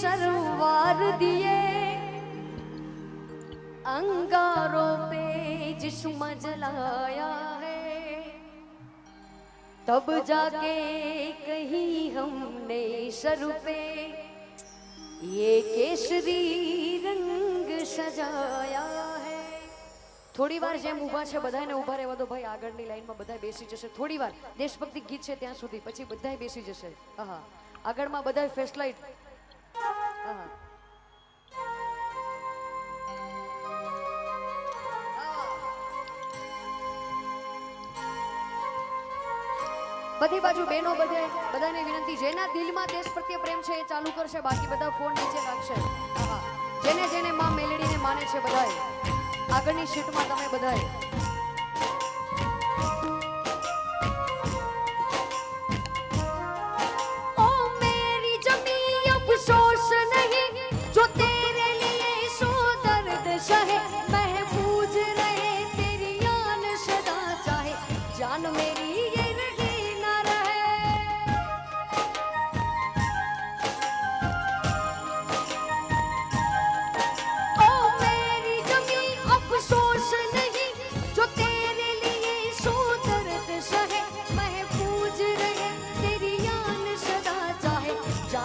શરવાર દિયે અંગારો pay જિસમ જલાયા હૈ. તબ જાકે કહી હમને સર પે ये કેસરી રંગ સજાયા હે. થોડી વાર જેમ ઊભા છે બધાને ઊભા રહેવા દો ભાઈ, આગળની લાઈનમાં બધા બેસી જશે. થોડી વાર દેશભક્તિ ગીત છે ત્યાં સુધી, પછી બધા બેસી જશે. હા આગળમાં બધા ફેસલાઇટ બધી બાજુ બહેનો બધે બધાને વિનંતી. જેના દિલમાં દેશ પ્રત્યે પ્રેમ છે એ ચાલુ કરશે, બાકી બધા ફોન નીચે રાખશે. જેને જેને માં મેલડીને માને છે બધાએ આગળની શીટમાં તમે બધાએ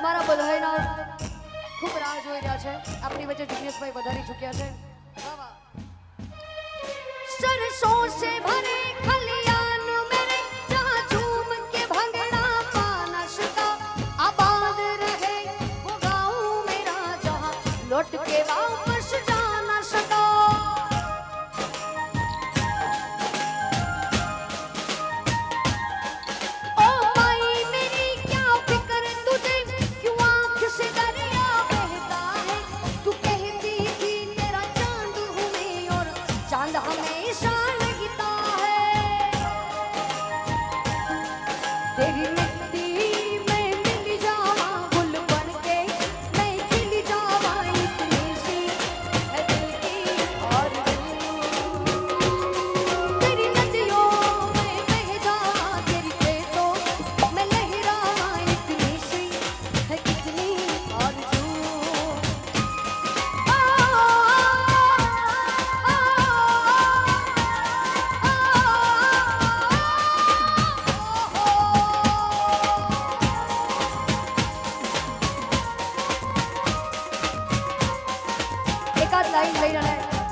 તમારા બધાના ખૂબ રાહ જોઈ રહ્યા છે. આપણી વચ્ચે જિગ્નેશભાઈ વધારી ચૂક્યા છે. સરસો સે કે રહે વો મેરા જહાં. લોટ के વાવ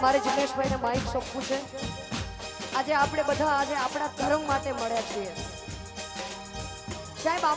મારે જિગ્નેશભાઈને માઇક સોંપવું છે. આજે આપણે બધા આજે આપણા ધર્મ માટે મળ્યા છીએ. સાહેબ